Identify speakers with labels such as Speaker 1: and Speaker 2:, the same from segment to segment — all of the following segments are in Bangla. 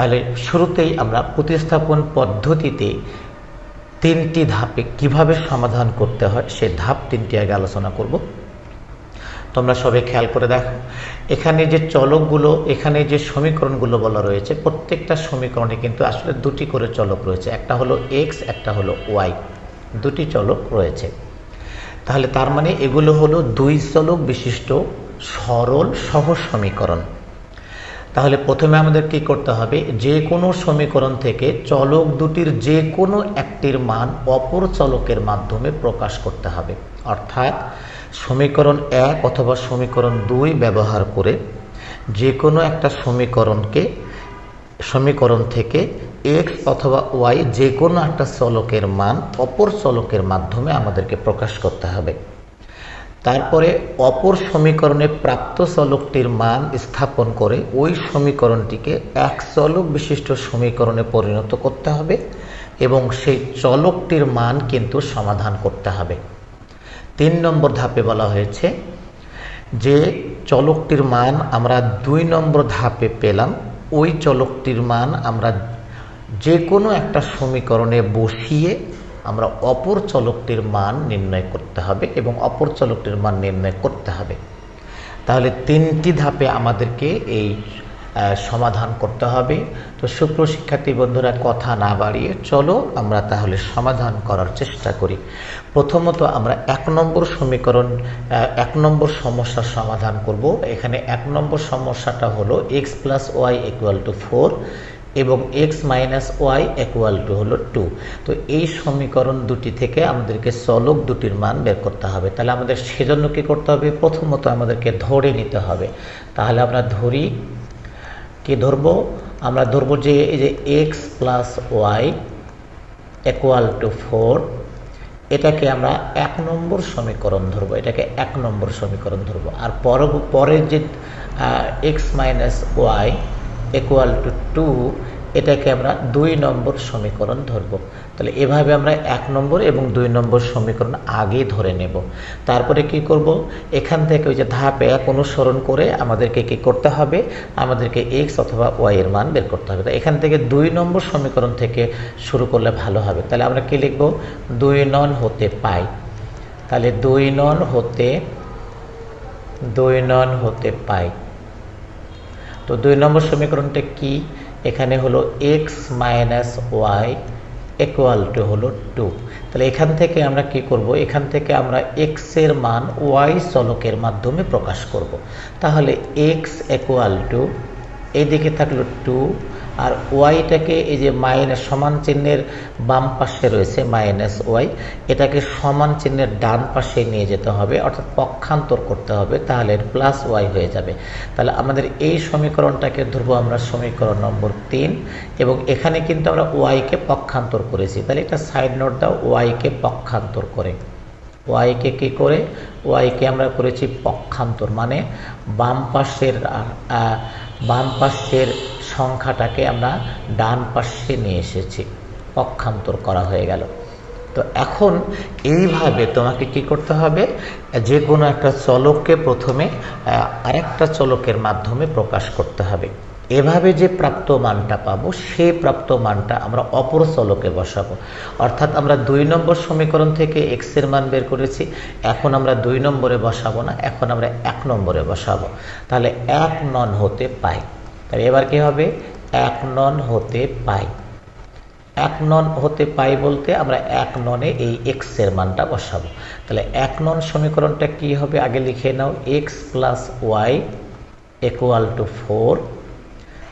Speaker 1: তাহলে শুরুতেই আমরা প্রতিস্থাপন পদ্ধতিতে তিনটি ধাপে কীভাবে সমাধান করতে হয়, সে ধাপ তিনটি আগে আলোচনা করব। তোমরা সবে খেয়াল করে দেখো, এখানে যে চলকগুলো, এখানে যে সমীকরণগুলো বলা রয়েছে, প্রত্যেকটা সমীকরণে কিন্তু আসলে দুটি করে চলক রয়েছে। একটা হলো এক্স একটা হলো ওয়াই দুটি চলক রয়েছে। তাহলে তার মানে এগুলো হলো দুই চলক বিশিষ্ট সরল সহ সমীকরণ। তাহলে প্রথমে আমাদের কি করতে হবে? যে কোনো সমীকরণ থেকে চলক দুটির যে কোনো একটির মান অপর চলকের মাধ্যমে প্রকাশ করতে হবে। অর্থাৎ সমীকরণ এক অথবা সমীকরণ দুই ব্যবহার করে যে কোনো একটা সমীকরণকে, সমীকরণ থেকে এক্স অথবা ওয়াই যে কোনো একটা চলকের মান অপর চলকের মাধ্যমে আমাদেরকে প্রকাশ করতে হবে। তারপরে অপর সমীকরণে প্রাপ্ত চলকটির মান স্থাপন করে ওই সমীকরণটিকে এক চলক বিশিষ্ট সমীকরণে পরিণত করতে হবে এবং সেই চলকটির মান কিন্তু সমাধান করতে হবে। তিন নম্বর ধাপে বলা হয়েছে যে চলকটির মান আমরা দুই নম্বর ধাপে পেলাম, ওই চলকটির মান আমরা যে কোনো একটা সমীকরণে বসিয়ে আমরা অপর চলকটির মান নির্ণয় করতে হবে এবং অপর চলকটির মান নির্ণয় করতে হবে। তাহলে তিনটি ধাপে আমাদেরকে এই সমাধান করতে হবে। তো সুপ্রশিক্ষার্থী বন্ধুরা, কথা না বাড়িয়ে চলো, আমরা তাহলে সমাধান করার চেষ্টা করি। প্রথমত আমরা এক নম্বর সমীকরণ এক নম্বর সমস্যার সমাধান করব। এখানে এক নম্বর সমস্যাটা হলো X plus Y equal to four এবং X minus Y equal to হলো টু তো এই সমীকরণ দুটি থেকে আমাদেরকে চলক দুটির মান বের করতে হবে। তাহলে আমাদের সেজন্য কী করতে হবে? প্রথমত আমাদেরকে ধরে নিতে হবে। তাহলে আমরা ধরি, কি ধরব? আমরা ধরবো যে এই যে X plus Y equal to four এটাকে আমরা এক নম্বর সমীকরণ ধরবো। এটাকে এক নম্বর সমীকরণ ধরবো। আর পর পরের যে X minus Y equal to two এটাকে আমরা দুই নম্বর সমীকরণ ধরব। তাহলে এভাবে আমরা এক নম্বর এবং দুই নম্বর সমীকরণ আগে ধরে নেব। তারপরে কি করব? এখান থেকে ওই যে ধাপ এক অনুসরণ করে আমাদেরকে কি করতে হবে? আমাদেরকে এক্স অথবা ওয়াই এর মান বের করতে হবে। এখান থেকে দুই নম্বর সমীকরণ থেকে শুরু করলে ভালো হবে। তাহলে আমরা কি লিখব? দুই নন হতে পাই। তাহলে দুই নন হতে, দুই নন হতে পাই। তো দুই নম্বর সমীকরণটা কি? এখানে হলো X minus Y equal to হলো টু তাহলে এখান থেকে আমরা কি করব? এখান থেকে আমরা এক্সের মান ওয়াই চলকের মাধ্যমে প্রকাশ করব। তাহলে এক্স ইকুয়াল টু এদিকে থাকল টু আর ওয়াইটাকে এই যে মাইনাস সমান চিহ্নের বাম পাশে রয়েছে, মাইনাস ওয়াই, এটাকে সমান চিহ্নের ডান পাশে নিয়ে যেতে হবে, অর্থাৎ পক্ষান্তর করতে হবে, তাহলে প্লাস ওয়াই হয়ে যাবে। তাহলে আমাদের এই সমীকরণটাকে ধরবো আমরা সমীকরণ নম্বর তিন, এবং এখানে কিন্তু আমরা ওয়াইকে পক্ষান্তর করেছি। তাহলে এটা সাইড নোট দাও ওয়াইকে পক্ষান্তর করে। ওয়াইকে কী করে? ওয়াইকে আমরা করেছি পক্ষান্তর মানে বাম পাশের বাম পাশের সংখ্যাটাকে আমরা ডান পাশে নিয়ে এসেছি। পক্ষান্তর করা হয়ে গেল। তো এখন এইভাবে তোমাকে কি করতে হবে? যে কোনো একটা চলককে প্রথমে আরেকটা চলকের মাধ্যমে প্রকাশ করতে হবে। এভাবে যে প্রাপ্ত মানটা পাবো সেই প্রাপ্ত মানটা আমরা অপর চলকে বসাবো। অর্থাৎ আমরা দুই নম্বর সমীকরণ থেকে এক্সের মান বের করেছি, এখন আমরা দুই নম্বরে বসাবো না, এখন আমরা এক নম্বরে বসাবো। তাহলে এক নন হতে পাই। তাহলে এবার কি হবে? এক নন হতে পাই। এক নন হতে পাই বলতে আমরা এক ননে এই এক্সের মানটা বসাবো। তাহলে এক নন সমীকরণটা কি হবে? আগে লিখে নাও X plus Y equal to four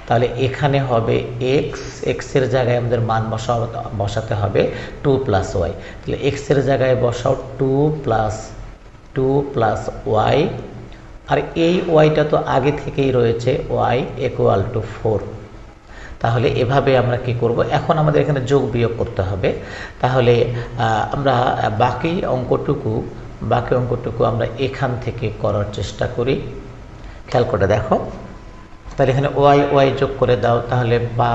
Speaker 1: তাহলে এখানে হবে এক্স এক্সের জায়গায় আমাদের মান বসা বসাতে হবে টু প্লাস ওয়াই তাহলে এক্সের জায়গায় বসাও two plus two plus Y আর এই ওয়াইটা তো আগে থেকেই রয়েছে, ওয়াই ইকুয়াল টু ফোর তাহলে এভাবে আমরা কি করব? এখন আমাদের এখানে যোগ বিয়োগ করতে হবে। তাহলে আমরা বাকি অঙ্কটুকু বাকি অঙ্কটুকু আমরা এখান থেকে করার চেষ্টা করি। খেয়াল করে দেখো। তাহলে এখানে ওয়াই ওয়াই যোগ করে দাও, তাহলে বা,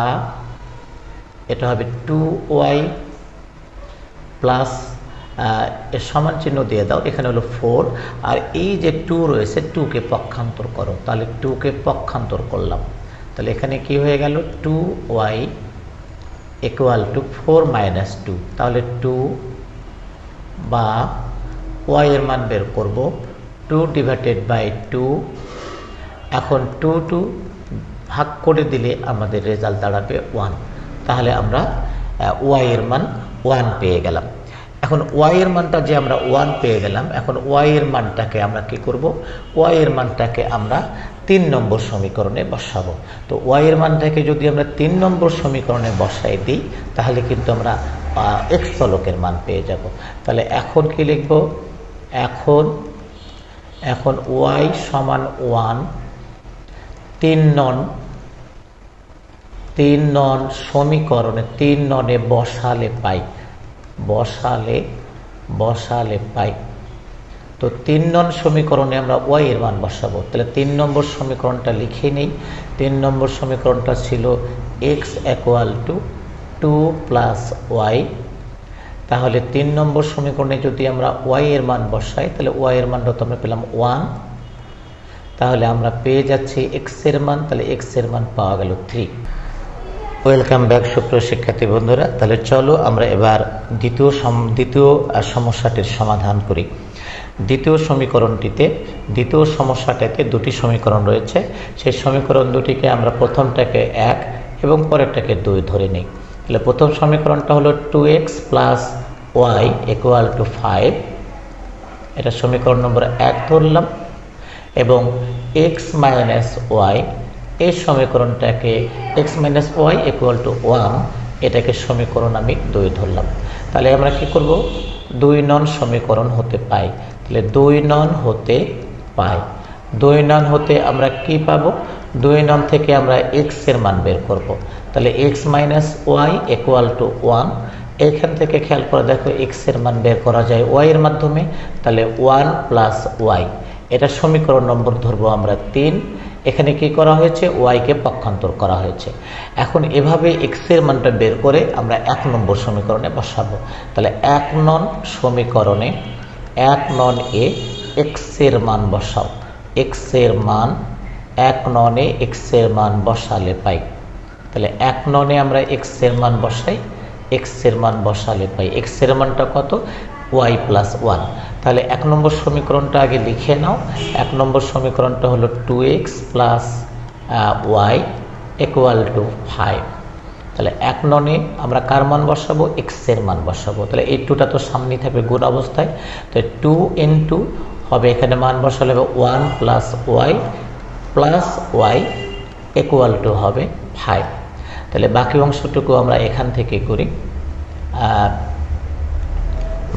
Speaker 1: এটা হবে টু ওয়াই প্লাস সমান চিহ্ন দিয়ে দাও, এখানে হলো ফোর আর এই যে টু রয়েছে টুকে পক্ষান্তর করো। তাহলে টুকে পক্ষান্তর করলাম। তাহলে এখানে কি হয়ে গেল? Two Y equal to four minus two তাহলে টু বা ওয়াই এর মান বের করব। টু ডিভাইডেড বাই টু এখন টু টু ভাগ করে দিলে আমাদের রেজাল্ট দাঁড়াবে ওয়ান তাহলে আমরা ওয়াই এর মান ওয়ান পেয়ে গেলাম। এখন ওয়াই এর মানটা যে আমরা ওয়ান পেয়ে গেলাম, এখন ওয়াই এর মানটাকে আমরা কি করব? ওয়াই এর মানটাকে আমরা তিন নম্বর সমীকরণে বসাবো। তো ওয়াই এর মানটাকে যদি আমরা তিন নম্বর সমীকরণে বসাই দিই, তাহলে কিন্তু আমরা এক্স মান পেয়ে যাব। তাহলে এখন কি লিখব? এখন এখন ওয়াই সমান ওয়ান তিন নন তিন নন সমীকরণে, তিন ননে বসালে পাই। বসালে বসালে পাই। তো তিন নন সমীকরণে আমরা ওয়াই এর মান বসাবো। তাহলে তিন নম্বর সমীকরণটা লিখে নেই। তিন নম্বর সমীকরণটা ছিল X equal to two plus Y. তাহলে তিন নম্বর সমীকরণে যদি আমরা ওয়াই এর মান বসাই, তাহলে ওয়াই এর মানটা তো আমরা পেলাম ওয়ান। তাহলে আমরা পেয়ে যাচ্ছি এক্সের মান, তাহলে এক্সের মান পাওয়া গেল থ্রি। ওয়েলকাম ব্যাক সুপ্রিয় শিক্ষার্থী বন্ধুরা। তাহলে চলো আমরা এবার দ্বিতীয় দ্বিতীয় সমস্যাটির সমাধান করি। দ্বিতীয় সমীকরণটিতে, দ্বিতীয় সমস্যাটাতে দুটি সমীকরণ রয়েছে। সেই সমীকরণ দুটিকে আমরা প্রথমটাকে এক এবং পরেরটাকে দুই ধরে নিই। তাহলে প্রথম সমীকরণটা হলো two X plus Y equal to five এটা সমীকরণ নম্বর এক ধরলাম এবং এক্স মাইনাস ওয়াই এই সমীকরণটাকে X minus Y equal to one এটাকে সমীকরণ আমি দুই ধরলাম। তাহলে আমরা কি করব? দুই নন সমীকরণ হতে পাই। তাহলে দুই নন হতে পাই। দুই নন হতে আমরা কি পাবো? দুই নন থেকে আমরা এক্সের মান বের করব। তাহলে X minus Y equal to one এখান থেকে খেয়াল করে দেখো এক্সের মান বের করা যায় ওয়াই এর মাধ্যমে। তাহলে ওয়ান প্লাস ওয়াই এটা সমীকরণ নম্বর ধরবো আমরা তিন। এখানে কি করা হয়েছে? ওয়াইকে পক্ষান্তর করা হয়েছে। এখন এভাবে এক্সের মানটা বের করে আমরা এক নম্বর সমীকরণে বসাবো। তাহলে এক নন সমীকরণে এক নন এ এক্সের মান বসাও। এক্সের মান এক ননে এক্সের মান বসালে পাই। তাহলে এক ননে আমরা এক্সের মান বসাই এক্সের মান বসালে পাই। এক্সের মানটা কত? Y plus one. তাহলে এক নম্বর সমীকরণটা আগে লিখে নাও। এক নম্বর সমীকরণটা হলো two X plus Y equal to five তাহলে এক ননে আমরা কার মান বসাবো? এক্সের মান বসাবো। তাহলে এই টুটা তো সামনেই থাকবে গুণ অবস্থায়। তো টু ইন টু হবে এখানে মান বসালে হবে one plus Y plus Y equal to হবে ফাইভ তাহলে বাকি অংশটুকু আমরা এখান থেকে করি।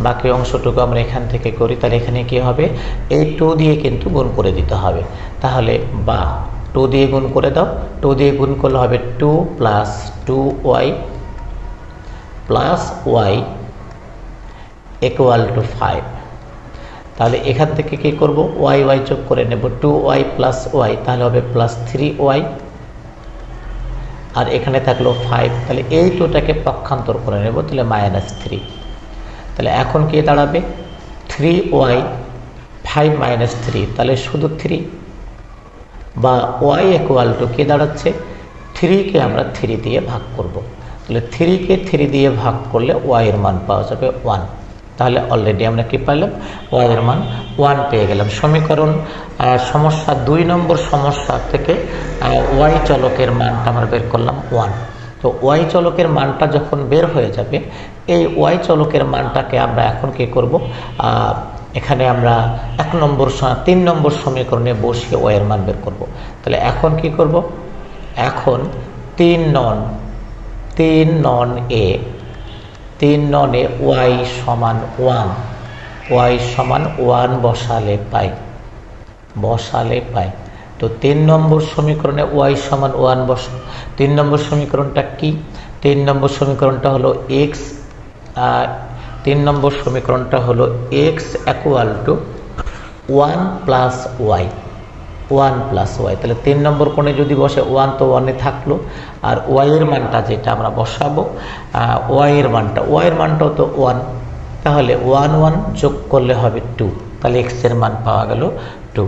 Speaker 1: বাকি অংশটুকু আমরা এখান থেকে করি, তাহলে এখানে কি হবে? এই টু দিয়ে কিন্তু গুণ করে দিতে হবে। তাহলে বা, টু দিয়ে গুণ করে দাও, টু দিয়ে গুণ করলে হবে two plus two Y plus Y equal to five. তাহলে এখান থেকে কি করব? ওয়াই ওয়াই যোগ করে নেব, টু ওয়াই প্লাস ওয়াই, তাহলে হবে প্লাস থ্রি ওয়াই। আর এখানে থাকল ফাইভ, তাহলে এই টুটাকে পক্ষান্তর করে নেব, তাহলে মাইনাস থ্রি। তাহলে এখন কে দাঁড়াবে? Three Y five minus three তাহলে শুধু থ্রি বা ওয়াই ইকুয়াল টু কে দাঁড়াচ্ছে? থ্রিকে আমরা থ্রি দিয়ে ভাগ করব। তাহলে থ্রিকে থ্রি দিয়ে ভাগ করলে ওয়াইয়ের মান পাওয়া যাবে ওয়ান তাহলে অলরেডি আমরা কী পাইলাম? ওয়াইয়ের মান ওয়ান পেয়ে গেলাম। সমীকরণ সমস্যা দুই নম্বর সমস্যা থেকে ওয়াই চলকের মানটা আমরা বের করলাম ওয়ান তো ওয়াই চলকের মানটা যখন বের হয়ে যাবে, এই ওয়াই চলকের মানটাকে আমরা এখন কি করব? এখানে আমরা এক নম্বর তিন নম্বর সমীকরণে বসিয়ে ওয়ের মান বের করব। তাহলে এখন কি করব? এখন তিন নন তিন নন এ, তিন ননে ওয়াই সমান ওয়ান, ওয়াই সমান ওয়ান বসালে পাই বসালে পাই। তো তিন নম্বর সমীকরণে ওয়াই সমান ওয়ান বস। তিন নম্বর সমীকরণটা কি? তিন নম্বর সমীকরণটা হলো এক্স তিন নম্বর সমীকরণটা হলো X equal to one plus Y one plus Y তাহলে তিন নম্বর কোণে যদি বসে ওয়ান তো ওয়ানে থাকল। আর ওয়াইয়ের মানটা যেটা আমরা বসাবো ওয়াইয়ের মানটা। ওয়াইয়ের মানটাও তো ওয়ান তাহলে ওয়ান ওয়ান যোগ করলে হবে টু তাহলে এক্সের মান পাওয়া গেল টু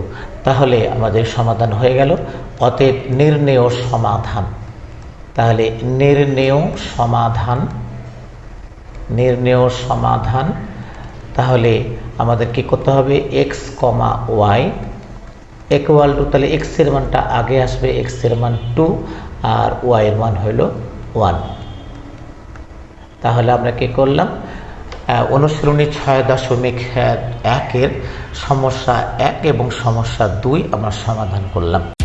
Speaker 1: তাহলে আমাদের সমাধান হয়ে গেল। অতএব নির্ণেয় সমাধান। তাহলে নির্ণেয় সমাধান। নির্ণেয় সমাধান। তাহলে আমাদের কি করতে হবে? X comma Y equal to তাহলে এক্সের মানটা আগে আসবে এক্সের মান টু আর ওয়াইয়ের মান হইল ওয়ান তাহলে আমরা কি করলাম? অনুশীলনী ছয় দশমিক একের সমস্যা এক এবং সমস্যা দুই আমরা সমাধান করলাম।